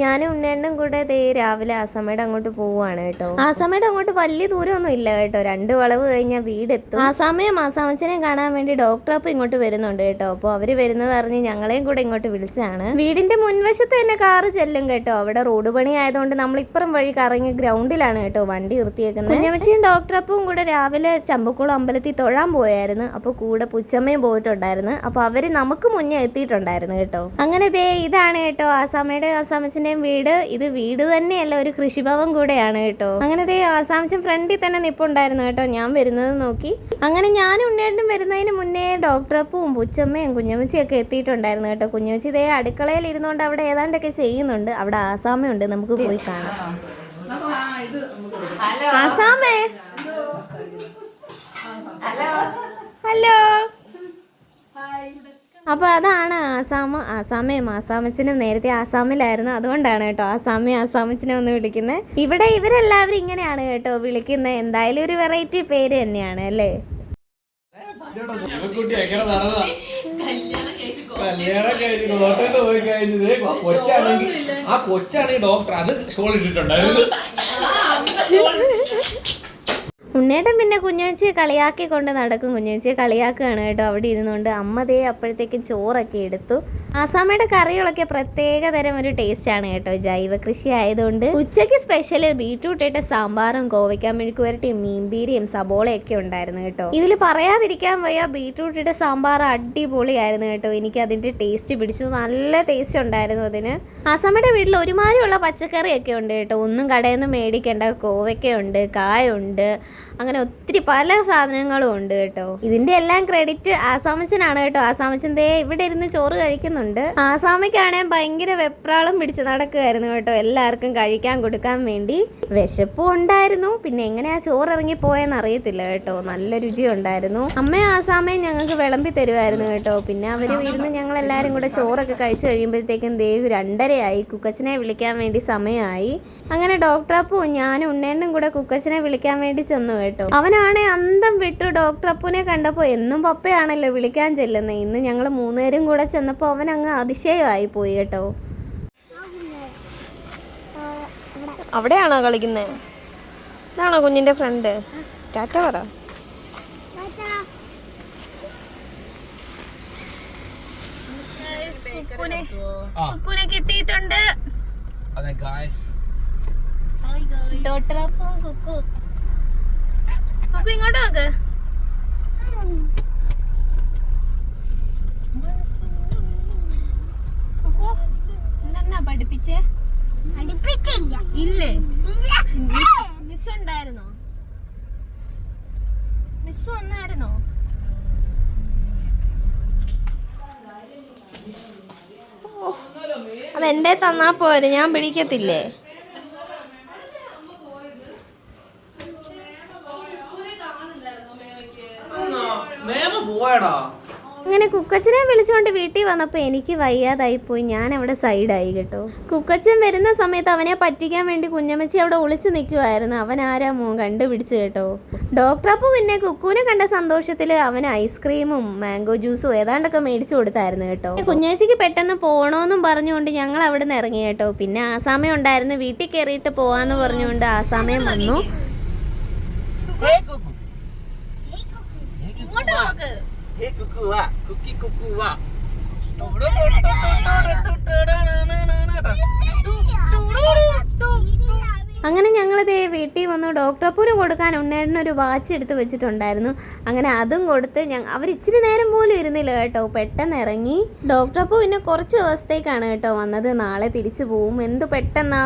ഞാനും ഉണ്ണേണ്ടും കൂടെ ദേ രാവിലെ ആസാമയുടെ അങ്ങോട്ട് പോവാണ് കേട്ടോ. ആസാമയുടെ അങ്ങോട്ട് വലിയ ദൂരമൊന്നും ഇല്ല കേട്ടോ. രണ്ട് വളവ് കഴിഞ്ഞാൽ വീടെത്തും. ആസാമയും ആസാമച്ചനെയും കാണാൻ വേണ്ടി ഡോക്ടർ അപ്പം ഇങ്ങോട്ട് വരുന്നുണ്ട് കേട്ടോ. അപ്പോൾ അവർ വരുന്നത് അറിഞ്ഞ് ഞങ്ങളെയും കൂടെ ഇങ്ങോട്ട് വിളിച്ചാണ് വീടിന്റെ മുൻവശത്ത് തന്നെ കാറ് ചെല്ലും കേട്ടോ. അവിടെ റോഡ് പണി ആയതുകൊണ്ട് നമ്മൾ ഇപ്പുറം വഴി കറങ്ങി ഗ്രൗണ്ടിലാണ് കേട്ടോ വണ്ടി നിർത്തിയേക്കുന്നത് കുഞ്ഞമ്മച്ചിയും ഡോക്ടർ അപ്പവും കൂടെ രാവിലെ ചമ്പക്കുളം അമ്പലത്തിൽ തൊഴാൻ പോയായിരുന്നു. അപ്പോൾ കൂടെ പുച്ചമ്മയും പോയിട്ടുണ്ടായിരുന്നു. അപ്പോൾ അവർ നമുക്ക് മുന്നേ എത്തിയിട്ടുണ്ടായിരുന്നു കേട്ടോ. അങ്ങനെ ദേ ഇതാണ് കേട്ടോ ആസാമയുടെ ആസാമച്ചന്റെയും വീട് ഇത് വീട് തന്നെയല്ല ഒരു കൃഷിഭവൻ കൂടെയാണ് കേട്ടോ. അങ്ങനെ ദേ ആസാമച്ചൻ ഫ്രണ്ടിൽ തന്നെ നിപ്പുണ്ടായിരുന്നു കേട്ടോ ഞാൻ വരുന്നത് നോക്കി. അങ്ങനെ ഞാൻ ഉണ്ണേട്ടും വരുന്നതിന് മുന്നേ ഡോക്ടറപ്പും പുച്ചമ്മയും കുഞ്ഞമ്മച്ചിയൊക്കെ എത്തിയിട്ടുണ്ടായിരുന്നു കേട്ടോ. കുഞ്ഞമ്മച്ചി ഇതേ അടുക്കളയിൽ ഇരുന്നുകൊണ്ട് അവിടെ ഏതാണ്ടൊക്കെ ചെയ്യുന്നുണ്ട്. അവിടെ ആസാമയുണ്ട് നമുക്ക് പോയി കാണാം. ആസാമേ? ഹലോ? അപ്പോൾ അതാണ് ആസാമ ആസാമയും ആസാമച്ചനും നേരത്തെ ആസാമിലായിരുന്നു അതുകൊണ്ടാണ് കേട്ടോ ആസാമയും ആസാമച്ചനും ഒന്ന് വിളിക്കുന്നത് ഇവിടെ ഇവരെല്ലാവരും ഇങ്ങനെയാണ് കേട്ടോ വിളിക്കുന്നത് എന്തായാലും ഒരു വെറൈറ്റി പേര് തന്നെയാണ് അല്ലേ കല്യാണം കഴിഞ്ഞ് പോയി കഴിഞ്ഞത് കൊച്ചാണെങ്കിൽ ആ കൊച്ചാണെങ്കിൽ ഡോക്ടർ അത് ഷോൾ ഇട്ടിട്ടുണ്ടായിരുന്നു ഉണ്ണേട്ടൻ പിന്നെ കുഞ്ഞുവച്ചിയെ കളിയാക്കി കൊണ്ട് നടക്കും. കുഞ്ഞുവച്ചിയെ കളിയാക്കുകയാണ് കേട്ടോ അവിടെ ഇരുന്നുകൊണ്ട്. അമ്മ ദേ അപ്പോഴത്തേക്കും ചോറൊക്കെ എടുത്തു. ആസാമയുടെ കറികളൊക്കെ പ്രത്യേക തരം ഒരു ആണ് കേട്ടോ. ജൈവ കൃഷി ആയതുകൊണ്ട് ഉച്ചയ്ക്ക് സ്പെഷ്യൽ ബീട്രൂട്ട് ഇട്ട സാമ്പാറും കോവയ്ക്കാൻ മെഴുക്ക് വരട്ടിയും മീൻപീരിയും സബോളയൊക്കെ ഉണ്ടായിരുന്നു കേട്ടോ. ഇതിൽ പറയാതിരിക്കാൻ വയ്യ ബീട്രൂട്ട് ഇട്ട സാമ്പാർ അടിപൊളിയായിരുന്നു കേട്ടോ. എനിക്ക് അതിന്റെ ടേസ്റ്റ് പിടിച്ചു. നല്ല ടേസ്റ്റ് ഉണ്ടായിരുന്നു അതിന്. ആസാമയുടെ വീട്ടിൽ ഒരുമാതിരിയുള്ള പച്ചക്കറിയൊക്കെ ഉണ്ട് കേട്ടോ. ഒന്നും കടയിൽ നിന്ന് മേടിക്കേണ്ട കോവയ്ക്കുണ്ട് കായുണ്ട് അങ്ങനെ ഒത്തിരി പല സാധനങ്ങളും ഉണ്ട് കേട്ടോ. ഇതിന്റെ എല്ലാം ക്രെഡിറ്റ് ആസാമച്ചനാണ് കേട്ടോ. ആസാമച്ചൻ ദേ ഇവിടെ ഇരുന്ന് ചോറ് കഴിക്കുന്നുണ്ട്. ആസാമയ്ക്കാണെങ്കിൽ ഭയങ്കര വെപ്രാളം പിടിച്ച് നടക്കുമായിരുന്നു കേട്ടോ. എല്ലാവർക്കും കഴിക്കാൻ കൊടുക്കാൻ വേണ്ടി. വിശപ്പും ഉണ്ടായിരുന്നു. പിന്നെ എങ്ങനെയാ ചോറ് ഇറങ്ങി പോയെന്ന് അറിയത്തില്ല കേട്ടോ. നല്ല രുചി ഉണ്ടായിരുന്നു. അമ്മയും ആസാമയും ഞങ്ങൾക്ക് വിളമ്പി തരുമായിരുന്നു കേട്ടോ. പിന്നെ അവർ ഇരുന്ന് ഞങ്ങൾ എല്ലാവരും കൂടെ ചോറൊക്കെ കഴിച്ചു കഴിയുമ്പോഴത്തേക്കും ദേവ് രണ്ടരയായി. കുക്കച്ചനെ വിളിക്കാൻ വേണ്ടി സമയമായി. അങ്ങനെ ഡോക്ടർ അപ്പു ഞാനും ഉണ്ണേണ്ണും കൂടെ കുക്കച്ചനെ വിളിക്കാൻ വേണ്ടി ചെന്നു. കേട്ടോ. അവനാണെ അന്തം വിട്ടു ഡോക്ടർ അപ്പുനെ കണ്ടപ്പോൾ എന്നും പപ്പയാണല്ലോ വിളിക്കാൻ ചെല്ലുന്നത് ഇന്ന് ഞങ്ങൾ മൂന്നുപേരും കൂടെ ചെന്നപ്പോൾ അവൻ അങ്ങ് അതിശയമായി പോയി കേട്ടോ. അവിടെയാണോ കളിക്കുന്നേ? ഇതാണോ കുഞ്ഞിന്റെ ഫ്രണ്ട് ടാറ്റ പറ. കുക്കുനെ കിട്ടിയിട്ടുണ്ട്. അതെ ഗായ്സ് ഡോക്ടർ അപ്പം കുക്കു. കുക്കു ഇങ്ങോട്ട് നോക്ക്. കുക്കു, ഇന്നെന്നാ പഠിപ്പിച്ചേ? പഠിപ്പിച്ചില്ല. ഇല്ലേ? ഇല്ല. മിസ് ഉണ്ടായിരുന്നോ? മിസ് വന്നായിരുന്നോ? അതെന്റെ തന്നാ പോരെ ഞാൻ പിടിക്കത്തില്ലേ? അങ്ങനെ കുക്കച്ചനെ വിളിച്ചുകൊണ്ട് വീട്ടിൽ വന്നപ്പോൾ എനിക്ക് വയ്യാതായി പോയി. ഞാൻ അവിടെ സൈഡായി കേട്ടോ. കുക്കച്ചൻ വരുന്ന സമയത്ത് അവനെ പറ്റിക്കാൻ വേണ്ടി കുഞ്ഞമ്മച്ചി അവിടെ ഒളിച്ചു നിൽക്കുമായിരുന്നു അവൻ ആരാ മോൻ കണ്ടുപിടിച്ചു കേട്ടോ. ഡോക്ടർ അപ്പു പിന്നെ കുക്കുവിനെ കണ്ട സന്തോഷത്തിൽ അവന് ഐസ്ക്രീമും മാംഗോ ജ്യൂസും ഏതാണ്ടൊക്കെ മേടിച്ചു കൊടുത്തായിരുന്നു കേട്ടോ. കുഞ്ഞേച്ചിക്ക് പെട്ടെന്ന് പോകണമെന്നും പറഞ്ഞുകൊണ്ട് ഞങ്ങൾ അവിടെ നിന്ന് ഇറങ്ങി കേട്ടോ. പിന്നെ ആ സമയം ഉണ്ടായിരുന്നു. വീട്ടിൽ കയറിയിട്ട് പോവാന്ന് പറഞ്ഞുകൊണ്ട് ആ സമയം വന്നു. ഇങ്ങോട്ട് നോക്ക് ഹേ കുക്കു വാ കുക്കി കുക്കു വാ അങ്ങനെ ഞങ്ങൾ ദേ വീട്ടിൽ വന്നു. ഡോക്ടർ അപ്പൂന് കൊടുക്കാൻ ഉണ്ണേട്ടന് ഒരു വാച്ച് എടുത്ത് വെച്ചിട്ടുണ്ടായിരുന്നു. അങ്ങനെ അതും കൊടുത്ത് ഞങ്ങൾ അവർ ഇച്ചിരി നേരം പോലും ഇരുന്നില്ല കേട്ടോ. പെട്ടെന്ന് ഇറങ്ങി. ഡോക്ടർ അപ്പു പിന്നെ കുറച്ച് ദിവസത്തേക്കാണ് കേട്ടോ വന്നത്. നാളെ തിരിച്ചു പോവും. എന്ത് പെട്ടെന്നാ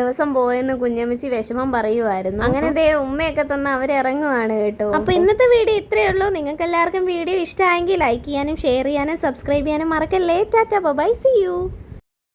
ദിവസം പോയെന്ന് കുഞ്ഞമ്മച്ചി വിഷമം പറയുമായിരുന്നു അങ്ങനെ ദേ ഉമ്മയൊക്കെ തന്ന അവർ ഇറങ്ങുവാണ് കേട്ടോ. അപ്പൊ ഇന്നത്തെ വീഡിയോ ഇത്രയേ ഉള്ളൂ. നിങ്ങൾക്ക് എല്ലാവർക്കും വീഡിയോ ഇഷ്ടമായെങ്കിൽ ലൈക്ക് ചെയ്യാനും ഷെയർ ചെയ്യാനും സബ്സ്ക്രൈബ് ചെയ്യാനും മറക്കല്ലേ. Tata bye C U